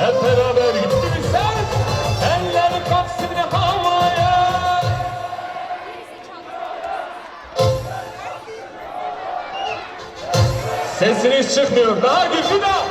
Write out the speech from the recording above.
Hep beraber yükselirsen eller kalksın havaya. Sesiniz çıkmıyor. Daha güçlü daha.